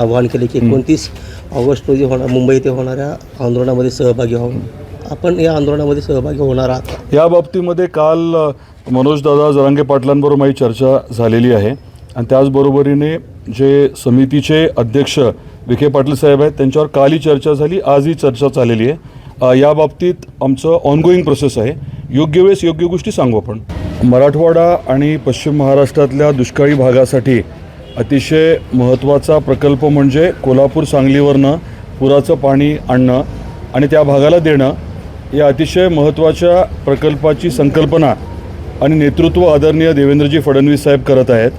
आवाहन केले की एकोणतीस ऑगस्ट रोजी होणार मुंबई येथे होणाऱ्या आंदोलनामध्ये सहभागी व्हावं आपण या आंदोलनामध्ये सहभागी होणार आहात? या बाबतीमध्ये काल मनोजदादा जरांगे पाटलांबरोबर माझी चर्चा झालेली आहे. आणि त्याचबरोबरीने जे समितीचे अध्यक्ष विखे पाटील साहेब आहेत त्यांच्यावर कालही चर्चा झाली आजही चर्चा चाललेली आहे. या बाबतीत आमचं ऑनगोईंग प्रोसेस आहे. योग्य वेळेस योग्य गोष्टी सांगू आपण. मराठवाडा आणि पश्चिम महाराष्ट्रातल्या दुष्काळी भागासाठी अतिशय महत्त्वाचा प्रकल्प म्हणजे कोल्हापूर सांगलीवरनं पुराचं पाणी आणणं आणि त्या भागाला देणं या अतिशय महत्त्वाच्या प्रकल्पाची संकल्पना आणि नेतृत्व आदरणीय देवेंद्रजी फडणवीस साहेब करत आहेत.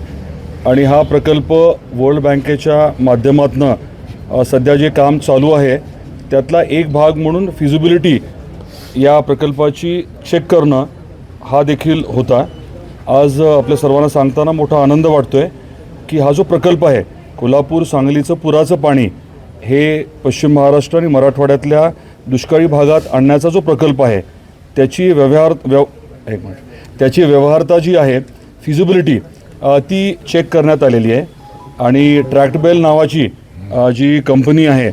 आणि हा प्रकल्प वर्ल्ड बँकेच्या माध्यमातून सध्या जे काम चालू आहे त्यातला एक भाग म्हणून फिजिबिलिटी या प्रकल्पाची चेक करणं हा देखील होता. आज आपल्या सर्वांना सांगताना मोठा आनंद वाटतो आहे की हा जो प्रकल्प आहे कोल्हापूर सांगलीचं पुराचं पाणी हे पश्चिम महाराष्ट्र आणि मराठवाड्यातल्या दुष्काळी भागात आणण्याचा जो प्रकल्प आहे त्याची व्यवहार व्यव एक मिनिट. त्याची व्यवहारता जी आहे फिजिबिलिटी ती चेक करण्यात आलेली आहे. आणि ट्रॅक्टबेल नावाची जी कंपनी आहे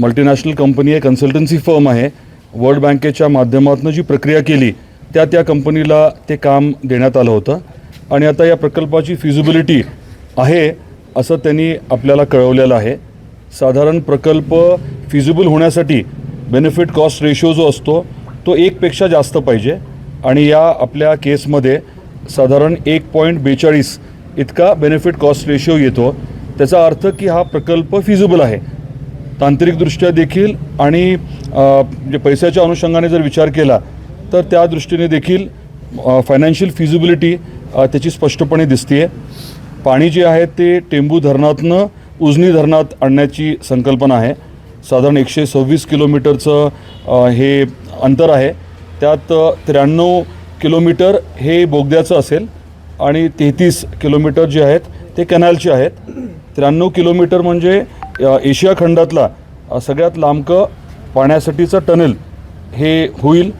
मल्टीनॅशनल कंपनी आहे कन्सल्टन्सी फर्म आहे वर्ल्ड बँकेच्या माध्यमातून जी प्रक्रिया केली त्या त्या कंपनीला ते काम देण्यात आलं होतं. आणि आता या प्रकल्पाची फिजिबिलिटी आहे असं त्यांनी आपल्याला कळवलेलं आहे. साधारण प्रकल्प फिजिबल होण्यासाठी बेनिफिट कॉस्ट रेशो जो असतो तो एकपेक्षा जास्त पाहिजे. आणि या आपल्या केसमध्ये साधारण एक पॉईंट बेचाळीस इतका बेनिफिट कॉस्ट रेशो येतो. त्याचा अर्थ की हा प्रकल्प फिजिबल आहे. तांत्रिकदृष्ट्या देखील आणि जे म्हणजे पैशाच्या अनुषंगाने जर विचार केला तर त्या दृष्टीने देखील फायनान्शियल फिजिबिलिटी त्याची स्पष्टपणे दिसते पाणी जे आहे ते टेंबू धरणातनं उजनी धरणात आणण्याची संकल्पना आहे. साधारण एकशे सव्वीस किलोमीटरचं हे अंतर आहे. त्यात त्र्याण्णव किलोमीटर हे बोगद्याचं असेल आणि तेहतीस किलोमीटर जे आहेत ते कॅनलचे आहेत. त्र्याण्णव किलोमीटर म्हणजे एशिया खंडातला सगळ्यात लांबकं पाण्यासाठीचं टनेल हे होईल.